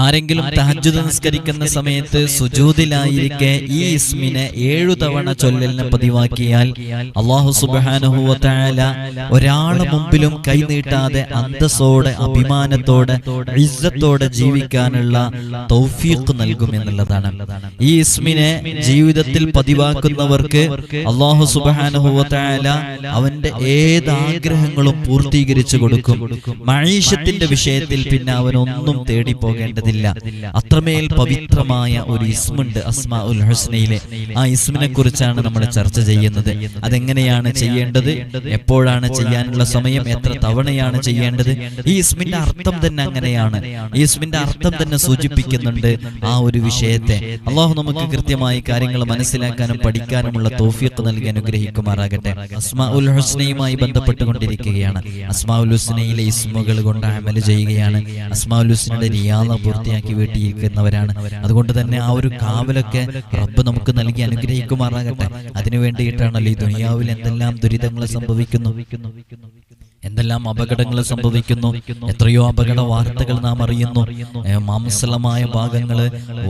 ആരെങ്കിലും തഹജുദ് നിസ്കരിക്കുന്ന സമയത്ത് സുജൂതിലായിരിക്കെ ഈ ഇസ്മിനെ ഏഴു തവണ ചൊല്ലലിനെ പതിവാക്കിയാൽ അള്ളാഹു സുബ്ഹാനഹു തആല ഒരാളെ മുമ്പിലും കൈനീട്ടാതെ അന്തസ്സോടെ അഭിമാനത്തോടെ ഇസ്സത്തോടെ ജീവിക്കാനുള്ള തൗഫീഖ് നൽകും എന്നുള്ളതാണ്. ഈ ഇസ്മിനെ ജീവിതത്തിൽ പതിവാക്കുന്നവർക്ക് അള്ളാഹു സുബ്ഹാനഹു തആല അവന്റെ ഏത് ആഗ്രഹങ്ങളും പൂർത്തീകരിച്ചു കൊടുക്കും. മഴീഷത്തിന്റെ വിഷയത്തിൽ പിന്നെ അവനൊന്നും തേടി പോകേണ്ടതില്ല അത്രമേൽ പവിത്രമായ ഒരു ഇസ്മുണ്ട് അസ്മാ ഉൽ ഹുസ്നയിലെ. ആ ഇസ്മിനെ കുറിച്ചാണ് നമ്മൾ ചർച്ച ചെയ്യുന്നത്. അതെങ്ങനെയാണ് ചെയ്യേണ്ടത്? എപ്പോഴാണ് ചെയ്യാനുള്ള സമയം? എത്ര തവണയാണ് ചെയ്യേണ്ടത്? ഈ ഇസ്മിന്റെ അർത്ഥം തന്നെ അങ്ങനെയാണ്. ഈ ഇസ്മിന്റെ അർത്ഥം തന്നെ സൂചിപ്പിക്കുന്നുണ്ട് ആ ഒരു വിഷയത്തെ. അള്ളാഹു നമുക്ക് കൃത്യമായി കാര്യങ്ങൾ മനസ്സിലാക്കാനും പഠിക്കാനുമുള്ള തോഫിയത്ത് നൽകി അനുഗ്രഹിക്കുമാറാകട്ടെ. അസ്മാ ഉൽ ഹുസ്നയുമായി ബന്ധപ്പെട്ടുകൊണ്ടിരിക്കുകയാണ്. അസ്മാ ഉൽ ഹുസ്നയിലെ ഇസ്മുകൾ കൊണ്ട് അമൽ ചെയ്യുകയാണ്. അസ്മാ ഉൽ ഹുസ്നയുടെ റിയാദ പൂർത്തിയാക്കി വീട്ടിയിരിക്കുന്നവരാണ് അതുകൊണ്ട് തന്നെ ആ ഒരു കാവലൊക്കെ റബ്ബ് നമുക്ക് നൽകി അനുഗ്രഹിക്കുമാറാകട്ടെ. അതിനു വേണ്ടിയിട്ടാണല്ലോ ഈ ദുനിയാവിൽ എന്തെല്ലാം ദുരിതങ്ങൾ സംഭവിക്കുന്നു. എന്തെല്ലാം അപകടങ്ങൾ സംഭവിക്കുന്നു? എത്രയോ അപകട വാർത്തകൾ നാം അറിയുന്നു. മാംസലമായ മാംസളമായ ഭാഗങ്ങൾ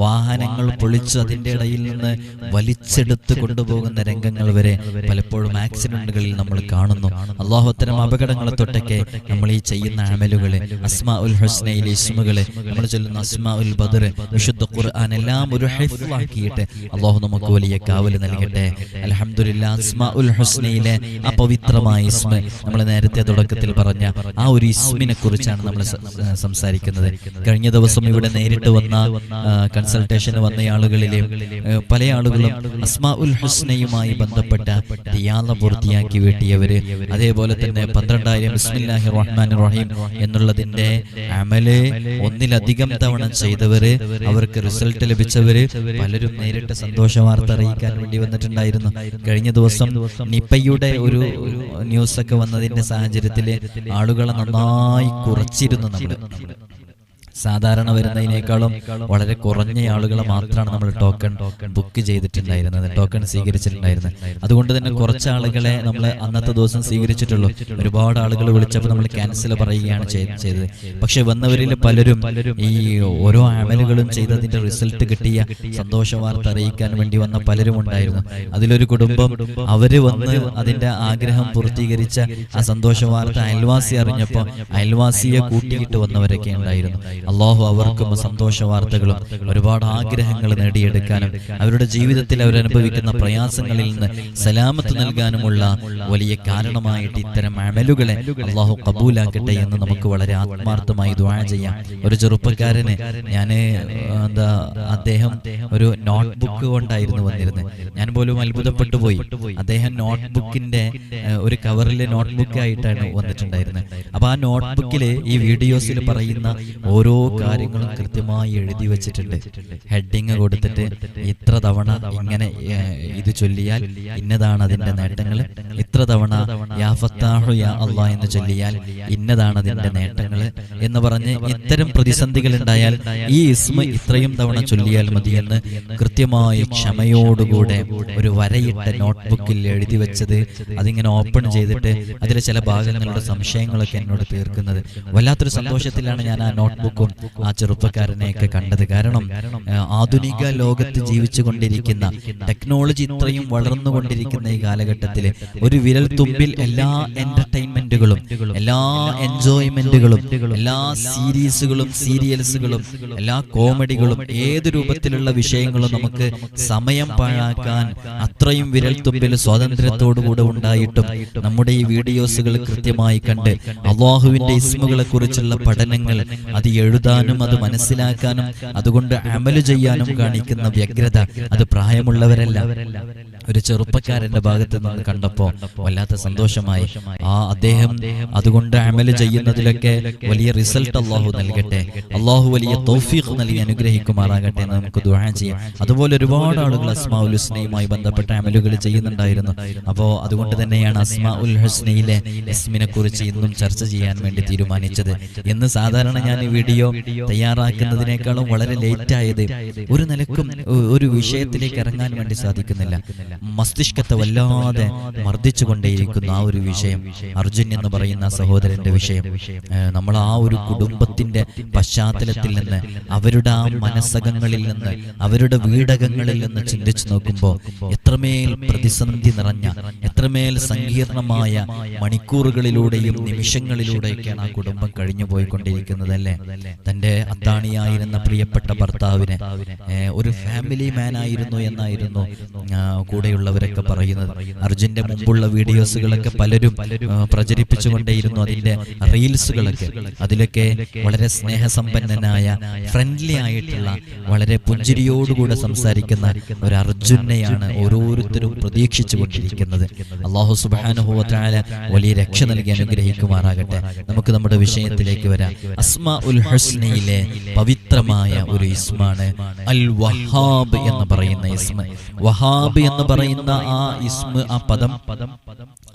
വാഹനങ്ങൾ പൊളിച്ച് അതിന്റെ ഇടയിൽ നിന്ന് വലിച്ചെടുത്ത് കൊണ്ടുപോകുന്ന രംഗങ്ങൾ വരെ പലപ്പോഴും ആക്സിഡന്റുകളിൽ നമ്മൾ കാണുന്നു. അള്ളാഹു അത്തരം അപകടങ്ങളെ തൊട്ടൊക്കെ നമ്മൾ ഈ ചെയ്യുന്ന അമലുകൾ അസ്മാ ഉൽ ഹുസ്നയിലെ ഇസ്മുകൾ നമ്മൾ ചൊല്ലുന്ന അസ്മാ ഉൽ ബദർ വിശുദ്ധ ഖുർആൻ എല്ലാം ഒരു ഹെഫാക്കിയിട്ട് അള്ളാഹു നമുക്ക് വലിയ കാവൽ നൽകട്ടെ. അലഹമുല്ല അസ്മാ ഉൽ ഹുസ്നയിലെ ആ പവിത്രമായ ഇസ്മ നമ്മൾ നേരത്തെ തുടക്കത്തിൽ പറഞ്ഞ ആ ഒരു ഇസ്മിനെ കുറിച്ചാണ് നമ്മൾ സംസാരിക്കുന്നത്. കഴിഞ്ഞ ദിവസം ഇവിടെ നേരിട്ട് വന്ന കൺസൾട്ടേഷന് വന്ന ആളുകളിലെ പല ആളുകളും അസ്മാ ഉൽ ഹുസ്നയുമായി ബന്ധപ്പെട്ട ദിയാല പൂർത്തിയാക്കി വീട്ടിയവര് അതേപോലെ തന്നെ പന്ത്രണ്ടായിരം ബിസ്മില്ലാഹി റഹ്മാൻ റഹീം എന്നുള്ളതിന്റെ അമൽ ഒന്നിലധികം തവണ ചെയ്തവര് അവർക്ക് റിസൾട്ട് ലഭിച്ചവര് പലരും നേരിട്ട് സന്തോഷ വാർത്ത അറിയിക്കാൻ വേണ്ടി വന്നിട്ടുണ്ടായിരുന്നു. കഴിഞ്ഞ ദിവസം നിപ്പയുടെ ഒരു ന്യൂസ് ഒക്കെ വന്നതിന്റെ സാഹചര്യത്തിൽ ആളുകളെ നന്നായി കുറച്ചിരുന്നു നമ്മൾ. സാധാരണ വരുന്നതിനേക്കാളും വളരെ കുറഞ്ഞ ആളുകൾ മാത്രമാണ് നമ്മൾ ടോക്കൺ ബുക്ക് ചെയ്തിട്ടുണ്ടായിരുന്നത് ടോക്കൺ സ്വീകരിച്ചിട്ടുണ്ടായിരുന്നത്. അതുകൊണ്ട് തന്നെ കുറച്ച് ആളുകളെ നമ്മൾ അന്നത്തെ ദിവസം സ്വീകരിച്ചിട്ടുള്ളൂ. ഒരുപാട് ആളുകൾ വിളിച്ചപ്പോൾ നമ്മൾ ക്യാൻസൽ പറയുകയാണ് ചെയ്തത്. പക്ഷെ വന്നവരിൽ പലരും ഈ ഓരോ അമലുകളും ചെയ്തതിന്റെ റിസൾട്ട് കിട്ടിയ സന്തോഷ വാർത്ത അറിയിക്കാൻ വേണ്ടി വന്ന പലരും ഉണ്ടായിരുന്നു. അതിലൊരു കുടുംബം അവർ വന്ന് അതിന്റെ ആഗ്രഹം പൂർത്തീകരിച്ച ആ സന്തോഷ വാർത്ത അയൽവാസി അറിഞ്ഞപ്പോൾ അയൽവാസിയെ കൂട്ടിയിട്ട് വന്നവരൊക്കെ ഉണ്ടായിരുന്നു. അള്ളാഹു അവർക്കും സന്തോഷ വാർത്തകളും ഒരുപാട് ആഗ്രഹങ്ങൾ നേടിയെടുക്കാനും അവരുടെ ജീവിതത്തിൽ അവരനുഭവിക്കുന്ന പ്രയാസങ്ങളിൽ നിന്ന് സലാമത്ത് നൽകാനുമുള്ള വലിയ കാരണമായിട്ട് ഇത്തരം അമലുകളെ അള്ളാഹു കബൂലാക്കട്ടെ എന്ന് നമുക്ക് വളരെ ആത്മാർത്ഥമായി ദ്വാ ചെയ്യാം. ഒരു ചെറുപ്പക്കാരന് ഞാൻ എന്താ അദ്ദേഹം ഒരു നോട്ട്ബുക്ക് കൊണ്ടായിരുന്നു വന്നിരുന്നത്. ഞാൻ പോലും അത്ഭുതപ്പെട്ടു പോയി. അദ്ദേഹം നോട്ട്ബുക്കിന്റെ ഒരു കവറിലെ നോട്ട് ബുക്ക് ആയിട്ടാണ് വന്നിട്ടുണ്ടായിരുന്നത്. അപ്പൊ ആ നോട്ട് ബുക്കിൽ ഈ വീഡിയോസിൽ പറയുന്ന ഓരോ കാര്യങ്ങളും കൃത്യമായി എഴുതി വെച്ചിട്ടുണ്ട്. ഹെഡിങ് കൊടുത്തിട്ട് ഇത്ര തവണ ഇങ്ങനെ ഇത് ചൊല്ലിയാൽ ഇന്നതാണ് അതിന്റെ നേട്ടങ്ങൾ ഇത്ര തവണ യാ ഫത്താഹു യാ അള്ളാ എന്ന് ചൊല്ലിയാൽ ഇന്നതാണ് അതിന്റെ നേട്ടങ്ങൾ എന്ന് പറഞ്ഞ് ഇത്തരം പ്രതിസന്ധികൾ ഉണ്ടായാൽ ഈ ഇസ്മ ഇത്രയും തവണ ചൊല്ലിയാൽ മതിയെന്ന് കൃത്യമായി ക്ഷമയോടുകൂടെ ഒരു വരയിട്ട നോട്ട്ബുക്കിൽ എഴുതി വെച്ചത് അതിങ്ങനെ ഓപ്പൺ ചെയ്തിട്ട് അതിലെ ചില ഭാഗങ്ങളുടെ സംശയങ്ങളൊക്കെ എന്നോട് തീർക്കുന്നത്. വല്ലാത്തൊരു സന്തോഷത്തിലാണ് ഞാൻ ആ നോട്ട്ബുക്കും ആ ചെറുപ്പക്കാരനെയൊക്കെ കണ്ടത് കാരണം ആധുനിക ലോകത്ത് ജീവിച്ചു കൊണ്ടിരിക്കുന്ന ടെക്നോളജി ഇത്രയും വളർന്നുകൊണ്ടിരിക്കുന്ന ഈ കാലഘട്ടത്തിൽ ഒരു വിരൽ തുമ്പിൽ എല്ലാ എന്റർടൈൻമെന്റുകളും എല്ലാ എൻജോയ്മെന്റുകളും എല്ലാ സീരീസുകളും സീരിയൽസുകളും എല്ലാ കോമഡികളും ഏത് രൂപത്തിലുള്ള വിഷയങ്ങളും നമുക്ക് സമയം പാഴാക്കാൻ അത്രയും വിരൽ തുമ്പിൽ സ്വാതന്ത്ര്യത്തോടുകൂടെ ഉണ്ടായിട്ടും നമ്മുടെ ഈ വീഡിയോസുകൾ കൃത്യമായി കണ്ട് അള്ളാഹുവിന്റെ ഇസ്മുകളെ കുറിച്ചുള്ള പഠനങ്ങൾ അത് എഴുതാനും അത് മനസ്സിലാക്കാനും അതുകൊണ്ട് അമലു ചെയ്യാനും കാണിക്കുന്ന വ്യഗ്രത അത് പ്രായമുള്ളവരല്ല. ഒരു ചെറുപ്പക്കാരന്റെ ഭാഗത്ത് നിന്ന് കണ്ടപ്പോ വല്ലാത്ത സന്തോഷമായി ആ അദ്ദേഹം അതുകൊണ്ട് അമൽ ചെയ്യുന്നതിലൊക്കെ വലിയ റിസൾട്ട് അള്ളാഹു നൽകട്ടെ. അള്ളാഹു വലിയ തോഫീഖ് നൽകി അനുഗ്രഹിക്കുമാറാകട്ടെ എന്ന് നമുക്ക് ദുആ ചെയ്യാം. അതുപോലെ ഒരുപാട് ആളുകൾ അസ്മാ ഉൽസ്നയുമായി ബന്ധപ്പെട്ട അമലുകൾ ചെയ്യുന്നുണ്ടായിരുന്നു. അപ്പോൾ അതുകൊണ്ട് തന്നെയാണ് അസ്മാ ഉൽ ഹുസ്നയിലെ ഇസ്മിനെ കുറിച്ച് ഇന്നും ചർച്ച ചെയ്യാൻ വേണ്ടി തീരുമാനിച്ചത്. എന്ന് സാധാരണ ഞാൻ ഈ വീഡിയോ തയ്യാറാക്കുന്നതിനേക്കാളും വളരെ ലേറ്റ് ആയത് ഒരു നിലക്കും ഒരു വിഷയത്തിലേക്ക് ഇറങ്ങാൻ വേണ്ടി സാധിക്കുന്നില്ല. മസ്തിഷ്കത്തെ വല്ലാതെ മർദ്ദിച്ചുകൊണ്ടേയിരിക്കുന്ന ആ ഒരു വിഷയം. അർജുൻ എന്ന് പറയുന്ന സഹോദരന്റെ വിഷയം. നമ്മൾ ആ ഒരു കുടുംബത്തിന്റെ പശ്ചാത്തലത്തിൽ നിന്ന് അവരുടെ ആ മനസ്സകങ്ങളിൽ നിന്ന് അവരുടെ വീടകങ്ങളിൽ നിന്ന് ചിന്തിച്ചു നോക്കുമ്പോൾ എത്രമേൽ പ്രതിസന്ധി നിറഞ്ഞ എത്രമേൽ സങ്കീർണമായ മണിക്കൂറുകളിലൂടെയും നിമിഷങ്ങളിലൂടെയൊക്കെയാണ് ആ കുടുംബം കഴിഞ്ഞു പോയിക്കൊണ്ടിരിക്കുന്നത് അല്ലേ തന്റെ അത്താണിയായിരുന്ന പ്രിയപ്പെട്ട ഭർത്താവിനെ ഒരു ഫാമിലി മാൻ ആയിരുന്നു എന്നായിരുന്നു കൂടെയുള്ളവരൊക്കെ പറയുന്നത്. അർജുന്റെ മുമ്പുള്ള വീഡിയോസുകളൊക്കെ പലരും ആ, പ്രചരിപ്പിച്ചുകൊണ്ടേയിരുന്നു അതിന്റെ റീൽസുകളൊക്കെ. അതിലൊക്കെ വളരെ സ്നേഹസമ്പന്നനായ ഫ്രണ്ട്ലി ആയിട്ടുള്ള വളരെ പുഞ്ചിരിയോടുകൂടെ സംസാരിക്കുന്ന ഒരു അർജുനെയാണ് ഓരോരുത്തരും പ്രതീക്ഷിച്ചു കൊണ്ടിരിക്കുന്നത് അള്ളാഹു സുബാനുഭവത്തിനായ വലിയ രക്ഷ നൽകി അനുഗ്രഹിക്കുമാറാകട്ടെ. നമുക്ക് നമ്മുടെ വിഷയത്തിലേക്ക് വരാം. അസ്മ ഉൽ ഹസ്നയിലെ പവിത്രമായ ഒരു ഇസ്മാണ് അൽ വഹാബ് എന്ന് പറയുന്ന ഇസ്മ. വഹാബ് എന്ന് പറയുന്ന ആ ഇസ്മ ആ പദം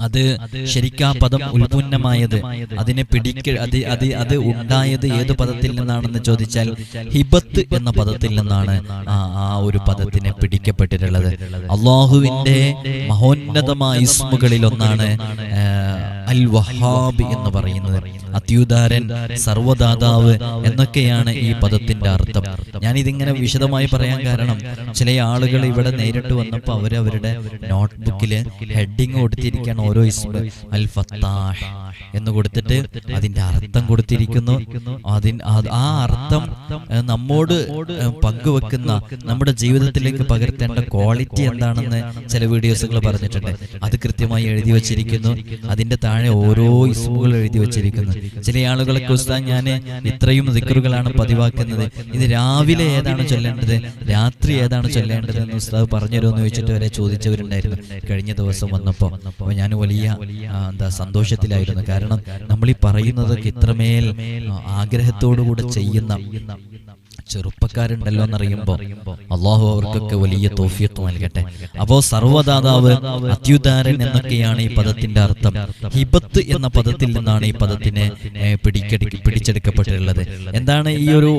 അത് ശരിക്കാ പദം ഉൽപന്നമായത് അതിനെ പിടിക്ക അത് അത് അത് ഉണ്ടായത് ഏത് പദത്തിൽ നിന്നാണെന്ന് ചോദിച്ചാൽ ഹിബത്ത് എന്ന പദത്തിൽ നിന്നാണ് ആ ആ ഒരു പദത്തിനെ പിടിക്കപ്പെട്ടിട്ടുള്ളത്. അള്ളാഹുവിന്റെ മഹോന്നതമായ ഇസ്മുകളിൽ ഒന്നാണ് അൽ വഹാബ് എന്ന് പറയുന്നത്. അത്യുദാരൻ സർവദാതാവ് എന്നൊക്കെയാണ് ഈ പദത്തിന്റെ അർത്ഥം. ഞാൻ ഇതിങ്ങനെ വിശദമായി പറയാൻ കാരണം ചില ആളുകൾ ഇവിടെ നേരിട്ട് വന്നപ്പോൾ അവർ അവരുടെ നോട്ട്ബുക്കിൽ ഹെഡിങ് കൊടുത്തിരിക്കുകയാണ് ഓരോ ഇസ്മ അൽ ഫത്താഹ് എന്ന് കൊടുത്തിട്ട് അതിന്റെ അർത്ഥം കൊടുത്തിരിക്കുന്നു. അതിൻ അത് ആ അർത്ഥം നമ്മോട് പങ്കുവെക്കുന്ന നമ്മുടെ ജീവിതത്തിലേക്ക് പകർത്തേണ്ട ക്വാളിറ്റി എന്താണെന്ന് ചില വീഡിയോസുകൾ പറഞ്ഞിട്ടുണ്ട്. അത് കൃത്യമായി എഴുതി വച്ചിരിക്കുന്നു. അതിന്റെ താഴെ ഓരോ ഇസ്മുകൾ എഴുതി വച്ചിരിക്കുന്നു. ചില ആളുകളൊക്കെ ഉസ്താദ് ഞാൻ ഇത്രയും ദിക്കറുകളാണ് പതിവാക്കുന്നത്. ഇത് രാവിലെ ഏതാണ് ചൊല്ലേണ്ടത്? രാത്രി ഏതാണ് ചൊല്ലേണ്ടത് എന്ന് ഉസ്താദ് പറഞ്ഞുതരുമെന്ന് ചോദിച്ചിട്ട് വരെ ചോദിച്ചവരുണ്ടായിരുന്നു. കഴിഞ്ഞ ദിവസം വന്നപ്പോൾ അപ്പോൾ ഞാൻ വലിയ എന്താ സന്തോഷത്തിലായിരുന്നു. കാരണം നമ്മൾ ഈ പറയുന്നതൊക്കെ ഇത്രമേൽ ആഗ്രഹത്തോടുകൂടെ ചെയ്യുന്ന ചെറുപ്പക്കാരുണ്ടല്ലോ എന്നറിയുമ്പോൾ അള്ളാഹു അവർക്കൊക്കെ വലിയ തോഫിയത്ത് നൽകട്ടെ. അപ്പോ സർവദാതാവ് അത്യുദാരൻ എന്നൊക്കെയാണ് ഈ പദത്തിന്റെ അർത്ഥം. ഹിബത്ത് എന്ന പദത്തിൽ നിന്നാണ് ഈ പദത്തിനെ ഏ, പിടിച്ചെടുക്കപ്പെട്ടിട്ടുള്ളത്. എന്താണ് ഈ ഒരു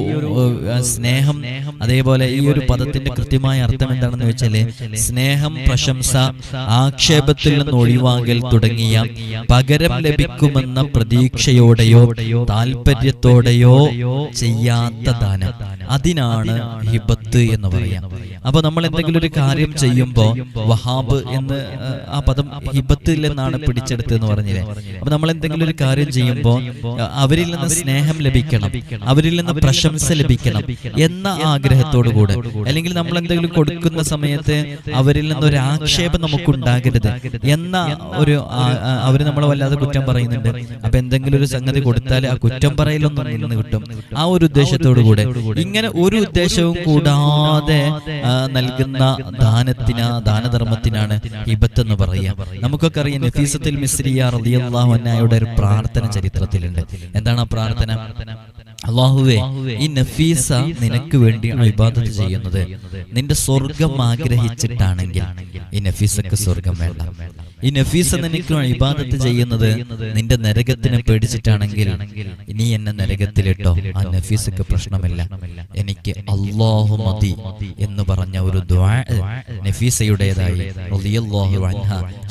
സ്നേഹം? അതേപോലെ ഈ ഒരു പദത്തിന്റെ കൃത്യമായ അർത്ഥം എന്താണെന്ന് വെച്ചാൽ സ്നേഹം പ്രശംസ ആക്ഷേപത്തിൽ നിന്ന് ഒഴിവാകൽ തുടങ്ങിയ പകരം ലഭിക്കുമെന്ന പ്രതീക്ഷയോടെയോ താല്പര്യത്തോടെയോ ചെയ്യാത്ത ദാനം. അതിനാണ് ഹിബത്ത് എന്ന് പറയാം. അപ്പൊ നമ്മൾ എന്തെങ്കിലും ഒരു കാര്യം ചെയ്യുമ്പോൾ വഹാബ് എന്ന് ആ, പദം ഹിബത്തിൽ നിന്നാണ് പിടിച്ചെടുത്തെന്ന് പറഞ്ഞില്ലേ? അപ്പൊ നമ്മൾ എന്തെങ്കിലും ഒരു കാര്യം ചെയ്യുമ്പോൾ അവരിൽ നിന്ന് സ്നേഹം ലഭിക്കണം. അവരിൽ നിന്ന് പ്രശംസ ലഭിക്കണം എന്ന ആഗ്രഹത്തോടു കൂടെ. അല്ലെങ്കിൽ നമ്മൾ എന്തെങ്കിലും കൊടുക്കുന്ന സമയത്ത് അവരിൽ നിന്ന് ഒരു ആക്ഷേപം നമുക്ക് ഉണ്ടാകരുത് എന്ന ഒരു അവർ നമ്മളെ വല്ലാതെ കുറ്റം പറയുന്നുണ്ട്. അപ്പൊ എന്തെങ്കിലും ഒരു സംഗതി കൊടുത്താൽ ആ കുറ്റം പറയലൊന്നും നിന്ന് കിട്ടും. ആ ഒരു ഉദ്ദേശത്തോടു കൂടെ ഇങ്ങനെ ഒരു ഉദ്ദേശവും കൂടാതെ നൽകുന്ന ദാനത്തിന് ദാനധർമ്മത്തിനാണ് ഇബത്ത് എന്ന് പറയുക. നമുക്കൊക്കെ അറിയാം നഫീസത്തിൽ മിസ്രിയ അൻഹയുടെ ഒരു പ്രാർത്ഥന ചരിത്രത്തിലുണ്ട്. എന്താണ് ആ പ്രാർത്ഥന? അള്ളാഹുവേ ഈ നഫീസ നിനക്ക് വേണ്ടി ഇബാദത്ത് ചെയ്യുന്നത് നിന്റെ സ്വർഗം ആഗ്രഹിച്ചിട്ടാണെങ്കിൽ ഈ നഫീസക്ക് സ്വർഗം വേണ്ട. ഈ നഫീസ നിനക്ക് ഇബാദത്ത് ചെയ്യുന്നത് നിന്റെ നരകത്തിനെ പേടിച്ചിട്ടാണെങ്കിൽ നീ എന്നെ നരകത്തിലിട്ടോ ആ നഫീസക്ക് പ്രശ്നമില്ല. എനിക്ക് അള്ളാഹു മതി എന്ന് പറഞ്ഞ ഒരു നഫീസയുടേതായി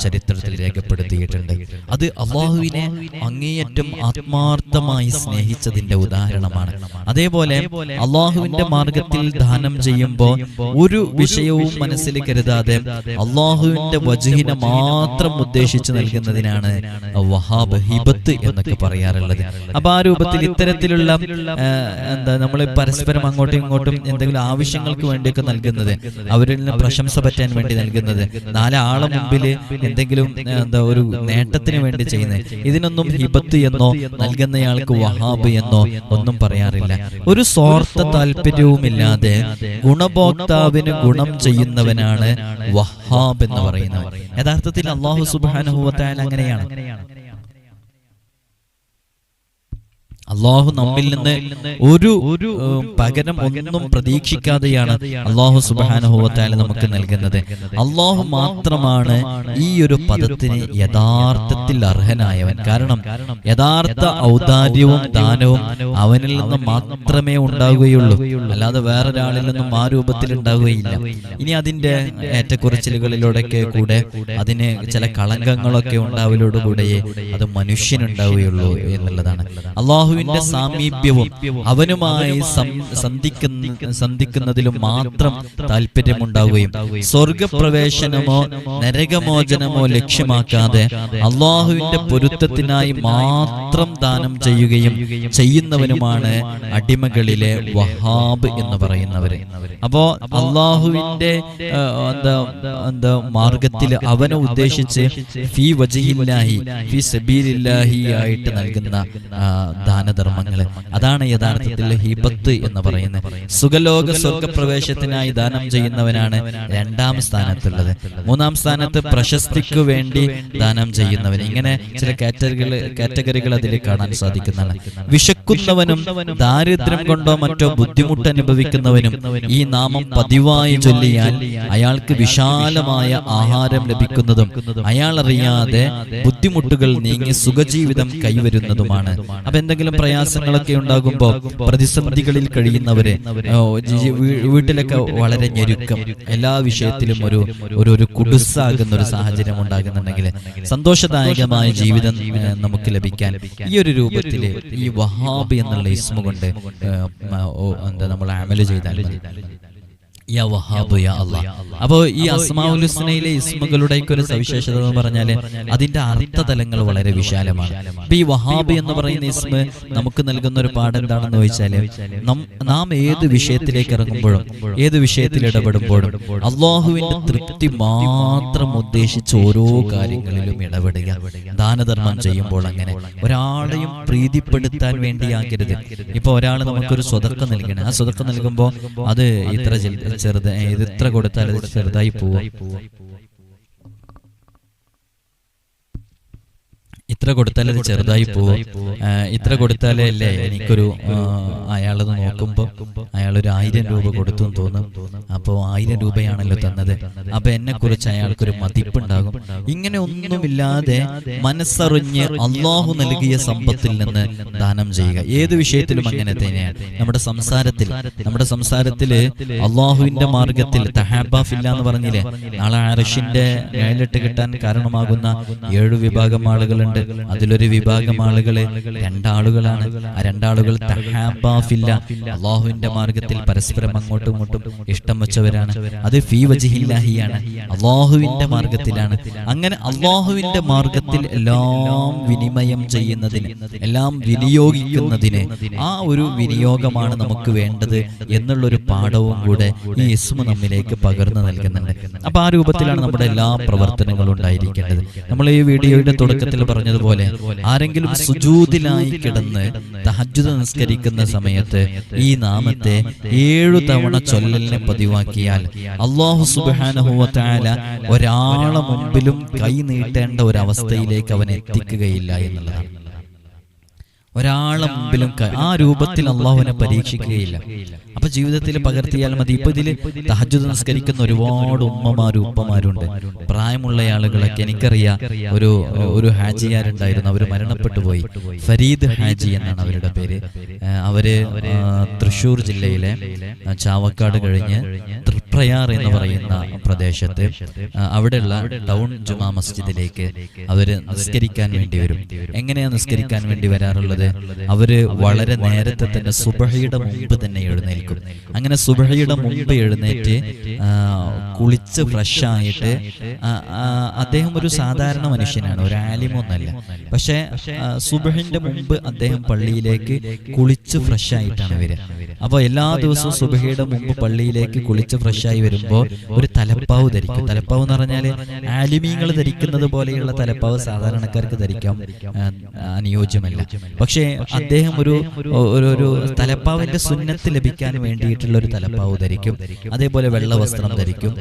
ചരിത്രത്തിൽ രേഖപ്പെടുത്തിയിട്ടുണ്ട്. അത് അള്ളാഹുവിനെ അങ്ങേയറ്റം ആത്മാർത്ഥമായി സ്നേഹിച്ചതിന്റെ ഉദാഹരണമാണ്. അതേപോലെ അള്ളാഹുവിന്റെ മാർഗത്തിൽ ദാനം ചെയ്യുമ്പോൾ ഒരു വിഷയവും മനസ്സിൽ കരുതാതെ അള്ളാഹുവിന്റെ വജുഹിനെ മാത്രം ഉദ്ദേശിച്ച് നൽകുന്നതിനാണ് വഹാബ് ഹിബത്ത് എന്നൊക്കെ പറയാറുള്ളത്. അപ്പൊ ആ രൂപത്തിൽ ഇത്തരത്തിലുള്ള എന്താ നമ്മൾ പരസ്പരം അങ്ങോട്ടും ഇങ്ങോട്ടും എന്തെങ്കിലും ആവശ്യങ്ങൾക്ക് വേണ്ടിയൊക്കെ നൽകുന്നത്. അവരിൽ നിന്ന് പ്രശംസ പറ്റാൻ വേണ്ടി നൽകുന്നത്. നാലാളെ മുമ്പിൽ എന്തെങ്കിലും എന്താ ഒരു നേട്ടത്തിന് വേണ്ടി ചെയ്യുന്നത്. ഇതിനൊന്നും ഹിബത്ത് എന്നോ നൽകുന്നയാൾക്ക് വഹാബ് എന്നോ ഒന്നും പറയാറില്ല. ഒരു സ്വാർത്ഥ താല്പര്യവുമില്ലാതെ ഗുണഭോക്താവിന് ഗുണം ചെയ്യുന്നവനാണ് വഹാബ് എന്ന് പറയുന്നത്. യഥാർത്ഥത്തിൽ അള്ളാഹു സുബാനുഭവത്തായാലും അങ്ങനെയാണ്. അള്ളാഹു നമ്മിൽ നിന്ന് ഒരു ഒരു പകരം ഒന്നും പ്രതീക്ഷിക്കാതെയാണ് അള്ളാഹു സുബാനുഭവത്താൽ നമുക്ക് നൽകുന്നത്. അള്ളാഹു മാത്രമാണ് ഈ ഒരു പദത്തിന് യഥാർത്ഥത്തിൽ അർഹനായവൻ. കാരണം യഥാർത്ഥ ഔദാര്യവും ദാനവും അവനിൽ നിന്ന് മാത്രമേ ഉണ്ടാവുകയുള്ളൂ. അല്ലാതെ വേറൊരാളിൽ നിന്നും ആ രൂപത്തിൽ ഉണ്ടാവുകയില്ല. ഇനി അതിന്റെ ഏറ്റക്കുറച്ചിലുകളിലൂടെയൊക്കെ കൂടെ അതിന് ചില കളങ്കങ്ങളൊക്കെ ഉണ്ടാവലോടുകൂടെയേ അത് മനുഷ്യനുണ്ടാവുകയുള്ളൂ എന്നുള്ളതാണ്. അള്ളാഹുവിന്റെ സാമീപ്യവും അവനുമായി സന്ധിക്കുന്ന സന്ധിക്കുന്നതിലും മാത്രം താല്പര്യമുണ്ടാവുകയും സ്വർഗപ്രവേശനമോ നരകമോചനമോ ലക്ഷ്യമാക്കാതെ അള്ളാഹുവിന്റെ പൊരുത്തത്തിനായി മാത്രം ദാനം ചെയ്യുകയും ചെയ്യുന്നവനുമാണ് അടിമകളിലെ വഹാബ് എന്ന് പറയുന്നവര്. അപ്പോ അള്ളാഹുവിന്റെ എന്താ എന്താ മാർഗത്തിൽ അവനെ ഉദ്ദേശിച്ച് ഫി വജഹില്ലാഹി ഫി സബീലില്ലാഹി ആയിട്ട് നൽകുന്ന ആ, ദാനധർമ്മങ്ങൾ. അതാണ് യഥാർത്ഥത്തിൽ ഹിബത്ത് എന്ന് പറയുന്നത്. സുഖലോക സ്വർഗപ്രവേശത്തിനായി ദാനം ചെയ്യുന്നവനാണ് രണ്ടാം സ്ഥാനത്തുള്ളത്. മൂന്നാം സ്ഥാനത്ത് പ്രശസ്തിക്ക് വേണ്ടി ദാനം ചെയ്യുന്നവൻ. ഇങ്ങനെ ചില കാറ്റഗറികൾ കാറ്റഗറികൾ അതിൽ കാണാൻ സാധിക്കുന്നതാണ്. വിശക്കുന്നവനും ദാരിദ്ര്യം കൊണ്ടോ മറ്റോ ബുദ്ധിമുട്ട് അനുഭവിക്കുന്നവനും ഈ നാമം പതിവായി ചൊല്ലിയാൽ അയാൾക്ക് വിശാലമായ ആഹാരം ലഭിക്കുന്നതും അയാൾ അറിയാതെ ബുദ്ധിമുട്ടുകൾ നീങ്ങി സുഖജീവിതം കൈവരുന്നതുമാണ്. അപ്പൊ എന്തെങ്കിലും പ്രയാസങ്ങളൊക്കെ ഉണ്ടാകുമ്പോൾ പ്രതിസന്ധികളിൽ കഴിയുന്നവര് വീട്ടിലൊക്കെ വളരെ ഞെരുക്കം. എല്ലാ വിഷയത്തിലും ഒരു ഒരു ഒരു കുടുസാകുന്ന ഒരു സാഹചര്യം ഉണ്ടാകുന്നുണ്ടെങ്കിൽ സന്തോഷദായകമായ ജീവിതം നമുക്ക് ലഭിക്കാൻ ഈ ഒരു രൂപത്തിൽ ഈ വഹാബ് എന്നുള്ള ഇസ്മ കൊണ്ട് എന്താ നമ്മൾ അമൽ ചെയ്താൽ അപ്പോ ഈ അസ്മാഉൽ ഹുസ്നയിലെ ഇസ്മുകളുടെ ഒരു സവിശേഷത എന്ന് പറഞ്ഞാൽ അതിന്റെ അർത്ഥതലങ്ങൾ വളരെ വിശാലമാണ്. ഈ വഹാബ് എന്ന് പറയുന്ന ഇസ്മ നമുക്ക് നൽകുന്ന ഒരു പാഠം എന്താണെന്ന് ചോദിച്ചാൽ നാം ഏത് വിഷയത്തിലേക്ക് ഇറങ്ങുമ്പോഴും ഏത് വിഷയത്തിൽ ഇടപെടുമ്പോഴും അള്ളാഹുവിന്റെ തൃപ്തി മാത്രം ഉദ്ദേശിച്ച് ഓരോ കാര്യങ്ങളിലും ഇടപെടുക. ദാനധർമ്മം ചെയ്യുമ്പോൾ അങ്ങനെ. ഒരാളെയും പ്രീതിപ്പെടുത്താൻ വേണ്ടിയാകരുത്. ഇപ്പൊ ഒരാൾ നമുക്കൊരു സ്വതക്ക നൽകണം. ആ സ്വതക്ക നൽകുമ്പോൾ അത് ഇത്ര ചെറുത് ഇത് ഇത്ര കൊടുത്താൽ ചെറുതായി പോവും. ഇത്ര കൊടുത്താലേ ചെറുതായി പോവും. ഇത്ര കൊടുത്താലേ അല്ലേ? എനിക്കൊരു അയാളത് നോക്കുമ്പോ അയാളൊരു ആയിരം രൂപ കൊടുത്തു എന്ന് തോന്നും. അപ്പോൾ ആയിരം രൂപയാണല്ലോ തന്നത്. അപ്പൊ എന്നെ കുറിച്ച് അയാൾക്കൊരു മതിപ്പുണ്ടാകും. ഇങ്ങനെ ഒന്നുമില്ലാതെ മനസ്സറിഞ്ഞ് അള്ളാഹു നൽകിയ സമ്പത്തിൽ നിന്ന് ദാനം ചെയ്യുക. ഏത് വിഷയത്തിലും അങ്ങനെ തന്നെയാണ്. നമ്മുടെ സംസാരത്തിൽ നമ്മുടെ സംസാരത്തിൽ അള്ളാഹുവിന്റെ മാർഗത്തിൽ തഹാബാഫില്ല എന്ന് പറഞ്ഞില്ലേ? നാളെ അറഷിന്റെ മേലിട്ട് കിട്ടാൻ കാരണമാകുന്ന ഏഴു വിഭാഗം ആളുകളുണ്ട്. അതിലൊരു വിഭാഗം ആളുകളെ രണ്ടാളുകളാണ്. ആ രണ്ടാളുകൾ തഹാബാഫില്ല. അള്ളാഹുവിന്റെ മാർഗത്തിൽ പരസ്പരം അങ്ങോട്ടും ഇങ്ങോട്ടും ഇഷ്ടം വെച്ചവരാണ്. അത് ഫീ വജിഹില്ലാഹിയാണ്. അള്ളാഹുവിന്റെ മാർഗത്തിലാണ്. അങ്ങനെ അള്ളാഹുവിന്റെ മാർഗത്തിൽ എല്ലാം വിനിമയം ചെയ്യുന്നതിന് എല്ലാം വിനിയോഗിക്കുന്നതിന് ആ ഒരു വിനിയോഗമാണ് നമുക്ക് വേണ്ടത് എന്നുള്ളൊരു പാഠവും കൂടെ ഈ യസ്മു നമ്മിലേക്ക് പകർന്നു നൽകുന്നുണ്ട്. അപ്പൊ ആ രൂപത്തിലാണ് നമ്മുടെ എല്ലാ പ്രവർത്തനങ്ങളും ഉണ്ടായിരിക്കേണ്ടത്. നമ്മൾ ഈ വീഡിയോയുടെ തുടക്കത്തിൽ പറഞ്ഞതുപോലെ ആരെങ്കിലും സുജൂതിലായി കിടന്ന് തഹജ്ജുദ് നിസ്കരിക്കുന്ന സമയത്ത് ഈ നാമത്തെ ഏഴു തവണ ചൊല്ലലിനെ പതിവാക്കിയാൽ അള്ളാഹു സുബാനഹുവല ഒരാളെ മുമ്പിലും കൈ നീട്ടേണ്ട ഒരു അവസ്ഥയിലേക്ക് അവൻ എത്തിക്കുകയില്ല എന്നുള്ളതാണ്. ഒരാളെ മുമ്പിലും ആ രൂപത്തിൽ അള്ളാഹുവിനെ പരീക്ഷിക്കുകയില്ല. അപ്പൊ ജീവിതത്തിൽ പകർത്തിയാൽ മതി. ഇപ്പൊ ഇതിൽ തഹജു നിസ്കരിക്കുന്ന ഒരുപാട് ഉമ്മമാരും ഉപ്പമാരുണ്ട്. പ്രായമുള്ള ആളുകളൊക്കെ എനിക്കറിയാം. ഒരു ഒരു ഹാജിയാരുണ്ടായിരുന്നു. അവർ മരണപ്പെട്ടു പോയി. ഫരീദ് ഹാജി എന്നാണ് അവരുടെ പേര്. അവർ തൃശൂർ ജില്ലയിലെ ചാവക്കാട് കഴിഞ്ഞ് തൃപ്രയാർ എന്ന് പറയുന്ന പ്രദേശത്ത് അവിടെയുള്ള ടൗൺ ജുമാ മസ്ജിദിലേക്ക് അവർ നിസ്കരിക്കാൻ വേണ്ടി വരും. എങ്ങനെയാ നിസ്കരിക്കാൻ വേണ്ടി വരാറുള്ളത്? അവർ വളരെ നേരത്തെ തന്നെ സുബഹയുടെ മുമ്പ് തന്നെ എഴുന്നേൽക്കും. അങ്ങനെ സുബഹയുടെ മുമ്പ് എഴുന്നേറ്റ് കുളിച്ച് ഫ്രഷ് ആയിട്ട് അദ്ദേഹം ഒരു സാധാരണ മനുഷ്യനാണ് ഒരു ആലിമൊന്നല്ല പക്ഷെ സുബഹിന്റെ മുമ്പ് അദ്ദേഹം പള്ളിയിലേക്ക് കുളിച്ച് ഫ്രഷ് ആയിട്ടാണ് വരിക. അപ്പോൾ എല്ലാ ദിവസവും സുബഹയുടെ മുമ്പ് പള്ളിയിലേക്ക് കുളിച്ച് ഫ്രഷ് ആയി വരുമ്പോൾ ഒരു തലപ്പാവ് ധരിക്കും. തലപ്പാവ് എന്ന് പറഞ്ഞാൽ ആലിമീങ്ങൾ ധരിക്കുന്നത് പോലെയുള്ള തലപ്പാവ് സാധാരണക്കാർക്ക് ധരിക്കാം. അനുയോജ്യമല്ല. പക്ഷേ അദ്ദേഹം ഒരു ഒരു ഒരു തലപ്പാവിന്റെ സുന്നത്ത് ലഭിക്കാൻ വേണ്ടിയിട്ടുള്ള ഒരു തലപ്പാവ് ധരിക്കും. അതേപോലെ വെള്ള വസ്ത്രം ധരിക്കും.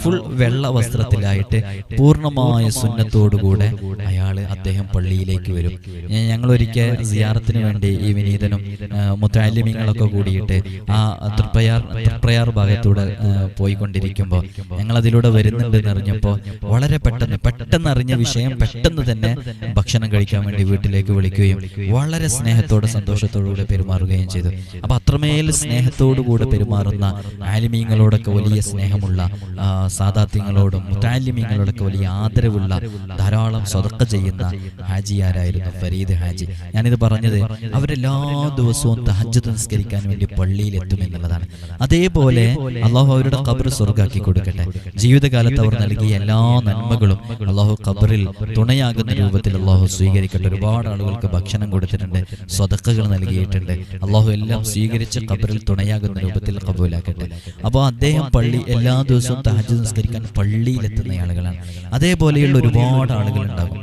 ഫുൾ വെള്ള വസ്ത്രത്തിലായിട്ട് പൂർണമായ സുന്നത്തോടുകൂടെ അയാൾ അദ്ദേഹം പള്ളിയിലേക്ക് വരും. ഞങ്ങൾ ഒരിക്കൽ സിയാറത്തിന് വേണ്ടി ഈ വിനീതനും മുത്താലിമ്യങ്ങളൊക്കെ കൂടിയിട്ട് ആ തൃപ്രയാർ തൃപ്രയാർ ഭാഗത്തൂടെ പോയിക്കൊണ്ടിരിക്കുമ്പോൾ ഞങ്ങൾ അതിലൂടെ വരുന്നുണ്ടെന്ന് അറിഞ്ഞപ്പോൾ വളരെ പെട്ടെന്ന് പെട്ടെന്ന് അറിഞ്ഞ വിഷയം പെട്ടെന്ന് തന്നെ ഭക്ഷണം കഴിക്കാൻ വേണ്ടി വീട്ടിലേക്ക് വിളിക്കുകയും വളരെ സ്നേഹത്തോടെ സന്തോഷത്തോടുകൂടെ പെരുമാറുകയും ചെയ്തു. അപ്പൊ അത്രമേൽ സ്നേഹത്തോടുകൂടെ പെരുമാറുന്ന ആലിമീങ്ങളോടൊക്കെ വലിയ സ്നേഹമുള്ള സാദാത്യങ്ങളോടും മുത്താലിമീങ്ങളോടൊക്കെ വലിയ ആദരവുള്ള ധാരാളം സ്വതക്ക ചെയ്യുന്ന ഹാജിയാരായിരുന്നു ഫരീദ് ഹാജി. ഞാനിത് പറഞ്ഞത് അവരെല്ലാ ദിവസവും തഹജ്ജുദ് നിസ്കരിക്കാൻ വേണ്ടി പള്ളിയിൽ എത്തും എന്നുള്ളതാണ്. അതേപോലെ അള്ളാഹു അവരുടെ ഖബർ സ്വർഗാക്കി കൊടുക്കട്ടെ. ജീവിതകാലത്ത് അവർ നൽകിയ എല്ലാ നന്മകളും അള്ളാഹു ഖബറിൽ തുണയാകുന്ന രൂപത്തിൽ അള്ളാഹു സ്വീകരിക്കട്ടെ. ഒരുപാട് ആളുകൾക്ക് ഭക്ഷണം കൊടുത്തിട്ടുണ്ട് സ്വതക്കകൾ നൽകിയിട്ടുണ്ട്. അള്ളാഹു എല്ലാം സ്വീകരിച്ച് ഖബറിൽ തുണയാകുന്ന രൂപത്തിൽ കബൂലാക്കട്ടെ അപ്പോൾ അദ്ദേഹം പള്ളി എല്ലാ ദിവസവും തഹജ് നിസ്കരിക്കാൻ പള്ളിയിലെത്തുന്ന ആളുകളാണ്. അതേപോലെയുള്ള ഒരുപാട് ആളുകൾ ഉണ്ടാകും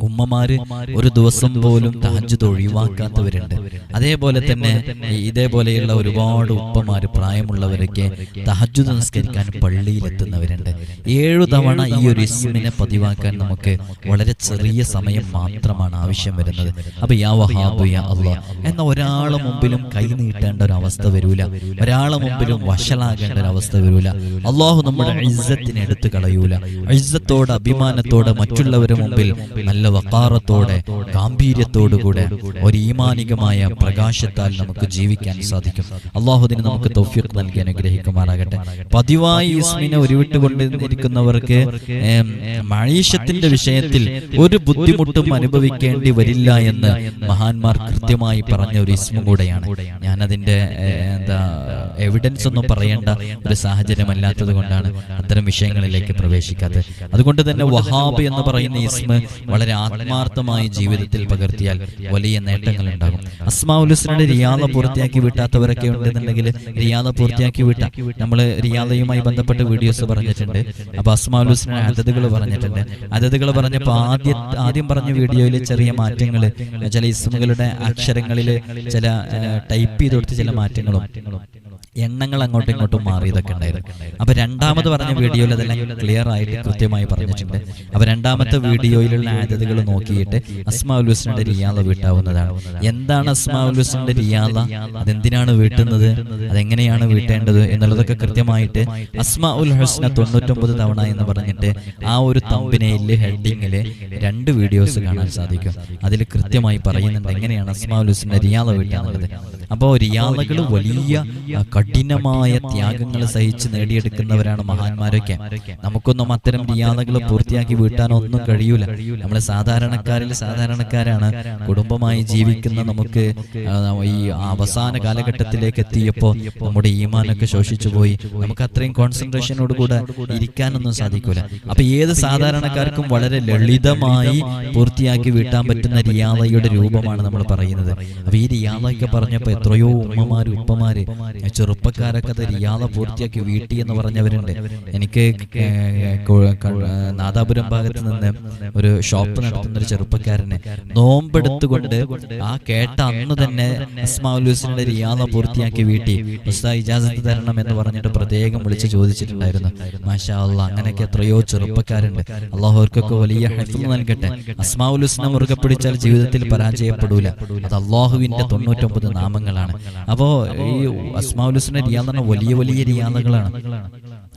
ഉമ്മമാര് ഒരു ദിവസം പോലും തഹജ്ജുദ് ഒഴിവാക്കാത്തവരുണ്ട്. അതേപോലെ തന്നെ ഇതേപോലെയുള്ള ഒരുപാട് ഉപ്പമാര് പ്രായമുള്ളവരൊക്കെ തഹജ്ജുദ് നിസ്കരിക്കാൻ പള്ളിയിലെത്തുന്നവരുണ്ട്. ഏഴു തവണ ഈ ഒരു ഇസ്മിനെ പതിവാക്കാൻ നമുക്ക് വളരെ ചെറിയ സമയം മാത്രമാണ് ആവശ്യം വരുന്നത്. അപ്പൊ യാ വഹാബു യാ അല്ലാഹ് എന്ന ഒരാളെ മുമ്പിലും കൈ നീട്ടേണ്ട ഒരു അവസ്ഥ വരൂല. ഒരാളെ മുമ്പിലും വഷളാകേണ്ട ഒരു അവസ്ഥ വരൂല. അള്ളാഹു നമ്മുടെ ഇസ്സത്തിനെ എടുത്തു കളയൂല. ഇസ്സത്തോട് അഭിമാനത്തോടെ മറ്റുള്ളവരുടെ മുമ്പിൽ നല്ല വക്കാറത്തോടെ ഗാംഭീര്യത്തോടുകൂടെ ഒരു ഈമാനികമായ പ്രകാശത്താൽ നമുക്ക് ജീവിക്കാൻ സാധിക്കും. അള്ളാഹുദിന് നമുക്ക് തൗഫീഖ് നൽകി അനുഗ്രഹിക്കുമാറാകട്ടെ. പതിവായി ഇസ്മിനെ ഉരുവിട്ടുകൊണ്ട് ഇരിക്കുന്നവർക്ക് മഴീഷത്തിന്റെ വിഷയത്തിൽ ഒരു ബുദ്ധിമുട്ടും അനുഭവിക്കേണ്ടി വരില്ല എന്ന് മഹാന്മാർ കൃത്യമായി പറഞ്ഞ ഒരു ഇസ്മു കൂടെയാണ്. ഞാനതിന്റെ എന്താ എവിഡൻസ് ഒന്നും പറയേണ്ട ഒരു സാഹചര്യമല്ലാത്തത് കൊണ്ടാണ് അത്തരം വിഷയങ്ങളിലേക്ക് പ്രവേശിക്കാത്തത്. അതുകൊണ്ട് തന്നെ വഹാബ് എന്ന് പറയുന്ന ഇസ്മ വളരെ ആത്മാർത്ഥമായി ജീവിതത്തിൽ പകർത്തിയാൽ വലിയ നേട്ടങ്ങൾ ഉണ്ടാകും അസ്മാഉലുസ്നയുടെ റിയാദ പൂർത്തിയാക്കി വിട്ടാത്തവരൊക്കെ ഉണ്ടെന്നുണ്ടെങ്കിൽ റിയാദ പൂർത്തിയാക്കി വിട്ട. നമ്മൾ റിയാദയുമായി ബന്ധപ്പെട്ട് വീഡിയോസ് പറഞ്ഞിട്ടുണ്ട്. അപ്പൊ അസ്മാഉലുസ്ന അതതുകൾ പറഞ്ഞിട്ടുണ്ട്. അതതുകൾ പറഞ്ഞപ്പോൾ ആദ്യ ആദ്യം പറഞ്ഞ വീഡിയോയിൽ ചെറിയ മാറ്റങ്ങൾ ചില ഇസ്മുകളുടെ അക്ഷരങ്ങളിൽ ചില ടൈപ്പ് ചെയ്ത് കൊടുത്ത് ചില മാറ്റങ്ങളും എണ്ണങ്ങൾ അങ്ങോട്ടും ഇങ്ങോട്ടും മാറിയതൊക്കെ ഉണ്ടായിരുന്നു. അപ്പൊ രണ്ടാമത് പറഞ്ഞ വീഡിയോയിൽ അതെല്ലാം ക്ലിയർ ആയിട്ട് കൃത്യമായി പറഞ്ഞിട്ടുണ്ട്. അപ്പൊ രണ്ടാമത്തെ വീഡിയോയിലുള്ള ആദ്യതകൾ നോക്കിയിട്ട് അസ്മാ ഉൽഹുസിന്റെ റിയാദ വീട്ടാവുന്നതാണ്. എന്താണ് അസ്മാ ഉൽഹുസിന്റെ റിയാദ അതെന്തിനാണ് വീട്ടുന്നത്? അതെങ്ങനെയാണ് വീട്ടേണ്ടത് എന്നുള്ളതൊക്കെ കൃത്യമായിട്ട് അസ്മാഉൽ ഹുസ്ന തൊണ്ണൂറ്റൊമ്പത് തവണ എന്ന് പറഞ്ഞിട്ട് ആ ഒരു തമ്പിനയിൽ ഹെഡിങ്ങിൽ രണ്ട് വീഡിയോസ് കാണാൻ സാധിക്കും. അതിൽ കൃത്യമായി പറയുന്നുണ്ട് എങ്ങനെയാണ് അസ്മാ ഉൽ ഹുസ്ന്റെ റിയാദ വീട്ടാന്നുള്ളത് അപ്പോൾ റിയാലകൾ വലിയ കഠിനമായ ത്യാഗങ്ങൾ സഹിച്ച് നേടിയെടുക്കുന്നവരാണ് മഹാന്മാരൊക്കെ. നമുക്കൊന്നും അത്തരം റിയാലകൾ പൂർത്തിയാക്കി വീട്ടാനൊന്നും കഴിയൂല. നമ്മളെ സാധാരണക്കാരിൽ സാധാരണക്കാരാണ്. കുടുംബമായി ജീവിക്കുന്ന നമുക്ക് ഈ അവസാന കാലഘട്ടത്തിലേക്ക് എത്തിയപ്പോൾ നമ്മുടെ ഈമാനൊക്കെ ശോഷിച്ചു പോയി. നമുക്ക് അത്രയും കോൺസെൻട്രേഷനോട് കൂടെ ഇരിക്കാനൊന്നും സാധിക്കൂല. അപ്പൊ ഏത് സാധാരണക്കാർക്കും വളരെ ലളിതമായി പൂർത്തിയാക്കി വീട്ടാൻ പറ്റുന്ന റിയാദയുടെ രൂപമാണ് നമ്മൾ പറയുന്നത്. അപ്പൊ ഈ റിയാദയൊക്കെ പറഞ്ഞപ്പോൾ എത്രയോ ഉമ്മമാര് ഉപ്പമാര് ചെറുപ്പക്കാരൊക്കെ അത് റിയാദ പൂർത്തിയാക്കി വീട്ടി എന്ന് പറഞ്ഞവരുണ്ട്. എനിക്ക് നാദാപുരം ഭാഗത്ത് നിന്ന് ഒരു ഷോപ്പ് നടത്തുന്ന ഒരു ചെറുപ്പക്കാരന് നോമ്പെടുത്തുകൊണ്ട് ആ കേട്ട അന്ന് തന്നെ അസ്മാഉലുസിന്റെ റിയാദ പൂർത്തിയാക്കി വീട്ടി. ഉസ്താദ് ഇജാസത്ത് തരണം എന്ന് പറഞ്ഞിട്ട് പ്രത്യേകം വിളിച്ച് ചോദിച്ചിട്ടുണ്ടായിരുന്നു. മാഷാ അല്ല അങ്ങനെയൊക്കെ എത്രയോ ചെറുപ്പക്കാരുണ്ട്. അള്ളാഹുർക്കൊക്കെ വലിയ ഹെഫ്ന്ന് നൽകട്ടെ. അസ്മാവുലുസിനെ മുറുകെ പിടിച്ചാൽ ജീവിതത്തിൽ പരാജയപ്പെടൂല. അത് അള്ളാഹുവിന്റെ തൊണ്ണൂറ്റൊമ്പത് നാമങ്ങളാണ്. അപ്പോ ഈ അസ്മാവുലുസിന്റെ റിയാദ വലിയ വലിയ റിയാദകളാണ്.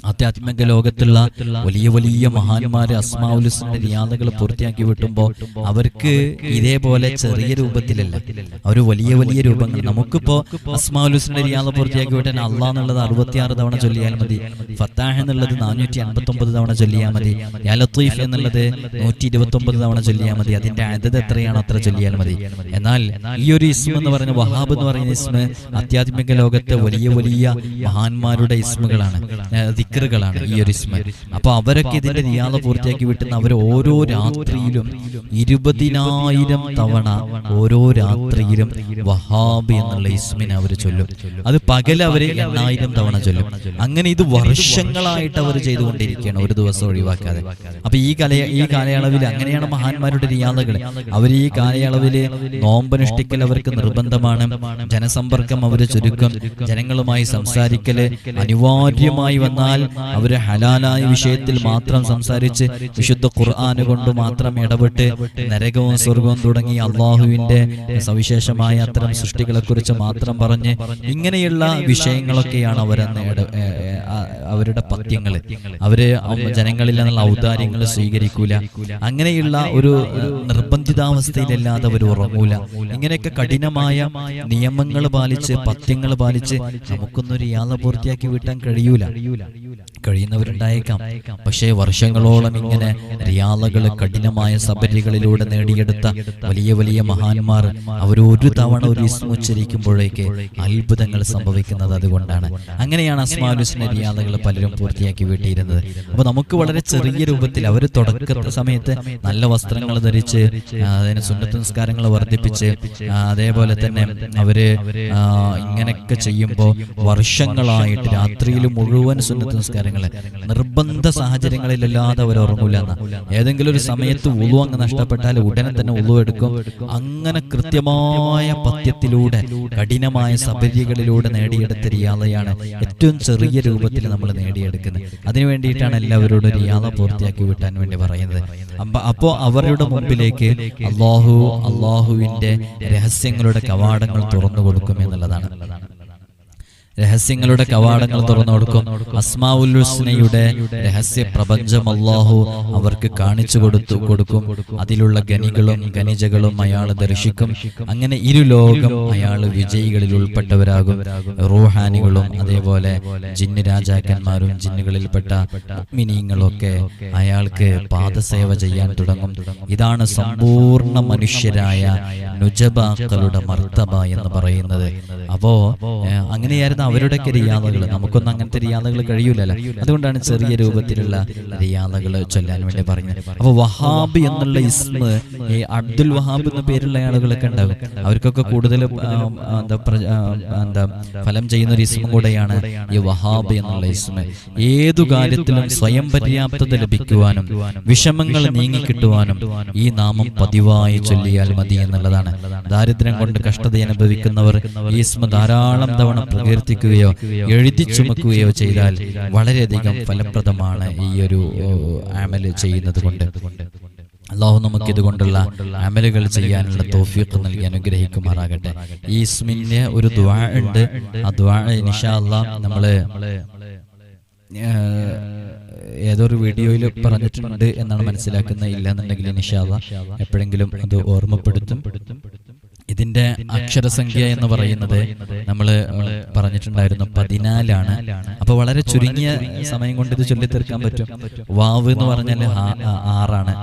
ആധ്യാത്മിക ലോകത്തുള്ള വലിയ വലിയ മഹാന്മാരെ അസ്മാവുലിസിന്റെ റിയാദകൾ പൂർത്തിയാക്കി വിട്ടുമ്പോൾ അവർക്ക് ഇതേപോലെ ചെറിയ രൂപത്തിലല്ല. അവർ വലിയ വലിയ രൂപങ്ങൾ. നമുക്കിപ്പോ അസ്മാവുലുസിന്റെ രിയാദ പൂർത്തിയാക്കി വിട്ടാൽ അള്ളാഹ് എന്നുള്ളത് അറുപത്തിയാറ് തവണ ചൊല്ലിയാൽ മതി. ഫത്താഹ് എന്നുള്ളത് നാനൂറ്റി അൻപത്തി ഒമ്പത് തവണ ചൊല്ലിയാൽ മതി. യാ ലത്തീഫ് എന്നുള്ളത് നൂറ്റി ഇരുപത്തി ഒമ്പത് തവണ ചൊല്ലിയാൽ മതി. അതിന്റെ അതത് എത്രയാണോ അത്ര ചൊല്ലിയാൽ മതി. എന്നാൽ ഈ ഒരു ഇസ്മ എന്ന് പറയുന്ന വഹാബ് എന്ന് പറയുന്ന ഇസ്മ ആധ്യാത്മിക ലോകത്തെ വലിയ വലിയ മഹാന്മാരുടെ ഇസ്മുകളാണ്. ദിക്കറുകളാണ് ഈ ഒരു ഇസ്മ അപ്പൊ അവരൊക്കെ ഇതിന്റെ റിയാദ പൂർത്തിയാക്കി വിട്ടുന്ന അവർ ഓരോ രാത്രിയിലും ഇരുപതിനായിരം തവണ ഓരോ രാത്രിയിലും വഹാബ് എന്നുള്ള ഇസ്മിനെ അവർ ചൊല്ലും. അത് പകൽ അവർ എണ്ണായിരം തവണ ചൊല്ലും. അങ്ങനെ ഇത് വർഷങ്ങളായിട്ട് അവർ ചെയ്തുകൊണ്ടിരിക്കുകയാണ് ഒരു ദിവസം ഒഴിവാക്കാതെ. അപ്പൊ ഈ കല ഈ കാലയളവിൽ അങ്ങനെയാണ് മഹാന്മാരുടെ റിയാദകൾ അവർ ഈ കാലയളവിൽ നോമ്പനുഷ്ഠിക്കൽ അവർക്ക് നിർബന്ധമാണ്. ജനസമ്പർക്കം അവർ ചുരുക്കം. ജനങ്ങളുമായി സംസാരിക്കൽ അനിവാര്യമായി വന്നാൽ അവർ ഹലാലായ വിഷയത്തിൽ മാത്രം സംസാരിച്ച് വിശുദ്ധ ഖുർആന് കൊണ്ട് മാത്രം ഇടപെട്ട് നരകവും സ്വർഗവും തുടങ്ങി അള്ളാഹുവിന്റെ സവിശേഷമായ അത്തരം സൃഷ്ടികളെ കുറിച്ച് മാത്രം പറഞ്ഞ് ഇങ്ങനെയുള്ള വിഷയങ്ങളൊക്കെയാണ് അവരെന്ന് അവരുടെ പത്യങ്ങൾ അവർ അവ- ജനങ്ങളിൽ നിന്നുള്ള ഔദാര്യങ്ങൾ സ്വീകരിക്കൂല. അങ്ങനെയുള്ള ഒരു നിർബന്ധിതാവസ്ഥയിലല്ലാതെ അവർ ഉറങ്ങൂല. ഇങ്ങനെയൊക്കെ കഠിനമായ നിയമങ്ങൾ പാലിച്ച് പത്യങ്ങൾ പാലിച്ച് നമുക്കൊന്നും ഒരു യാത പൂർത്തിയാക്കി വീട്ടാൻ കഴിയൂല. കഴിയുന്നവരുണ്ടായേക്കാം. പക്ഷേ വർഷങ്ങളോളം ഇങ്ങനെ റിയാലകൾ കഠിനമായ സബരികളിലൂടെ നേടിയെടുത്ത വലിയ വലിയ മഹാന്മാർ അവർ ഒരു തവണ ഒരു ഇസ്മ ഉച്ചരിക്കുമ്പോഴേക്ക് അത്ഭുതങ്ങൾ സംഭവിക്കുന്നത് അതുകൊണ്ടാണ്. അങ്ങനെയാണ് അസ്മാലുസ്ന റിയാലകൾ പലരും പൂർത്തിയാക്കി വീട്ടിയിരുന്നത്. അപ്പൊ നമുക്ക് വളരെ ചെറിയ രൂപത്തിൽ അവർ തുടക്കത്തെ സമയത്ത് നല്ല വസ്ത്രങ്ങൾ ധരിച്ച് അതിന് സുന്നത്ത് വർദ്ധിപ്പിച്ച് അതേപോലെ തന്നെ അവർ ഇങ്ങനെയൊക്കെ ചെയ്യുമ്പോൾ വർഷങ്ങളായിട്ട് രാത്രിയിൽ മുഴുവൻ സുന്നത്ത് നിസ്കാരങ്ങൾ നിർബന്ധ സാഹചര്യങ്ങളിലല്ലാതെ അവർ ഉറങ്ങൂല ഏതെങ്കിലും ഒരു സമയത്ത് ഉളു അങ്ങ് നഷ്ടപ്പെട്ടാൽ ഉടനെ തന്നെ ഉളു എടുക്കും. അങ്ങനെ കൃത്യമായ പത്യത്തിലൂടെ കഠിനമായ സബരികളിലൂടെ നേടിയെടുത്ത റിയാലയാണ് ഏറ്റവും ചെറിയ രൂപത്തിൽ നമ്മൾ നേടിയെടുക്കുന്നത്. അതിനു വേണ്ടിയിട്ടാണ് എല്ലാവരോടും റിയാദ പൂർത്തിയാക്കി വിട്ടാൻ വേണ്ടി പറയുന്നത്. അപ്പോൾ അപ്പോ അവരുടെ മുമ്പിലേക്ക് അള്ളാഹു അള്ളാഹുവിന്റെ രഹസ്യങ്ങളുടെ കവാടങ്ങൾ തുറന്നു കൊടുക്കും എന്നുള്ളതാണ്. രഹസ്യങ്ങളുടെ കവാടങ്ങൾ തുറന്നു കൊടുക്കും അസ്മാഉൽ ഹുസ്നയുടെ രഹസ്യ പ്രപഞ്ചം അള്ളാഹു അവർക്ക് കാണിച്ചു കൊടുത്തു കൊടുക്കും. അതിലുള്ള ഗനികളും ഖനിജകളും അയാൾ ദർശിക്കും. അങ്ങനെ ഇരു ലോകം അയാൾ വിജയികളിൽ ഉൾപ്പെട്ടവരാകും. റൂഹാനികളും അതേപോലെ ജിന്ന് രാജാക്കന്മാരും ജിന്നുകളിൽപ്പെട്ട മിനിയങ്ങളൊക്കെ അയാൾക്ക് പാദസേവ ചെയ്യാൻ തുടങ്ങും. ഇതാണ് സമ്പൂർണ മനുഷ്യരായ നുജബാക്കളുടെ മർത്തബ എന്ന് പറയുന്നത്. അപ്പോ അങ്ങനെയായിരുന്നു അവരുടെയൊക്കെ റിയാദകൾ നമുക്കൊന്നും അങ്ങനത്തെ റിയാദകൾ കഴിയൂലല്ലോ. അതുകൊണ്ടാണ് ചെറിയ രൂപത്തിലുള്ള റിയാദകൾ ചൊല്ലാൻ വേണ്ടി പറഞ്ഞത്. അപ്പൊ വഹാബ് എന്നുള്ള ഇസ്മ ഈ അബ്ദുൽ വഹാബ് എന്ന പേരുള്ള ആളുകളൊക്കെ ഉണ്ടാകും. അവർക്കൊക്കെ കൂടുതൽ എന്താ എന്താ ഫലം ചെയ്യുന്ന ഒരു ഇസ്മ കൂടെയാണ് ഈ വഹാബ് എന്നുള്ള ഇസ്മ. ഏതു കാര്യത്തിലും സ്വയം പര്യാപ്തത ലഭിക്കുവാനും വിഷമങ്ങൾ നീങ്ങിക്കിട്ടുവാനും ഈ നാമം പതിവായി ചൊല്ലിയാൽ മതി എന്നുള്ളതാണ്. ദാരിദ്ര്യം കൊണ്ട് കഷ്ടത അനുഭവിക്കുന്നവർ ഈ ഇസ്മ ധാരാളം തവണ പ്രകീർത്തിക്കുകയോ എഴുതി ചുമക്കുകയോ ചെയ്താൽ വളരെയധികം ഫലപ്രദമാണ് ഈ ഒരു ആമൽ അമൽ ചെയ്യുന്നത് കൊണ്ട്. അള്ളാഹു നമുക്ക് ഇതുകൊണ്ടുള്ള അമലുകൾ ചെയ്യാനുള്ള തോഫീക്ക് നൽകി അനുഗ്രഹിക്കുമാറാകട്ടെ. ഈ ഇസ്മിന്റെ ഒരു ദ്വാ ഉണ്ട്. ആ ദ്വാ നിഷാ അള്ളാഹ് നമ്മൾ ഏതൊരു വീഡിയോയിൽ പറഞ്ഞിട്ടുണ്ട് എന്നാണ് മനസ്സിലാക്കുന്നത്. ഇല്ലെന്നുണ്ടെങ്കിൽ നിഷാദ എപ്പോഴെങ്കിലും അത് ഓർമ്മപ്പെടുത്തും. ഇതിന്റെ അക്ഷരസംഖ്യ എന്ന് പറയുന്നത് നമ്മൾ പറഞ്ഞിട്ടുണ്ടായിരുന്നു പതിനാലാണ്. അപ്പൊ വളരെ ചുരുങ്ങിയ സമയം കൊണ്ട് ഇത് ചൊല്ലി തീർക്കാൻ പറ്റും. വാവ് എന്ന് പറഞ്ഞാൽ ആറാണ്.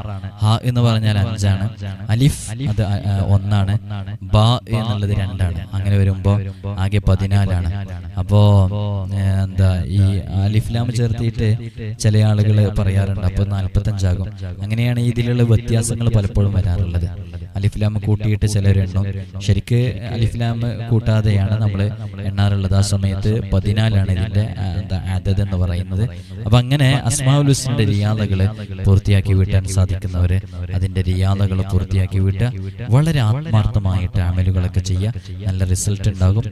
ഹ എന്ന് പറഞ്ഞാൽ അഞ്ചാണ്. അലിഫ് അത് ഒന്നാണ്. ബ എന്നുള്ളത് രണ്ടാണ്. അങ്ങനെ വരുമ്പോ ആകെ പതിനാലാണ്. അപ്പോ എന്താ ഈ അലിഫ്ലാം ചേർത്തിയിട്ട് ചില ആളുകൾ പറയാറുണ്ട്. അപ്പൊ നാൽപ്പത്തഞ്ചാകും അങ്ങനെയാണ് ഇതിലുള്ള വ്യത്യാസങ്ങൾ പലപ്പോഴും വരാറുള്ളത്. അലിഫ്ലാം കൂട്ടിയിട്ട് ചിലരെണ്ണും ശരിക്ക് അലിഫ്ലാം കൂട്ടാതെയാണ് നമ്മൾ എണ്ണാറുള്ളത് ആ സമയത്ത് പതിനാലാണ് എന്താ അതത് എന്ന് പറയുന്നത്. അപ്പൊ അങ്ങനെ അസ്മാഉൽ ഹുസ്നയുടെ റിയാദകൾ പൂർത്തിയാക്കി വീട്ടാൻ സാധിക്കുന്നവര് അതിന്റെ റിയാദകൾ പൂർത്തിയാക്കി വിട്ട് വളരെ ആത്മാർത്ഥമായിട്ട് അമലുകളൊക്കെ ചെയ്യുക നല്ല റിസൾട്ട് ഉണ്ടാകും.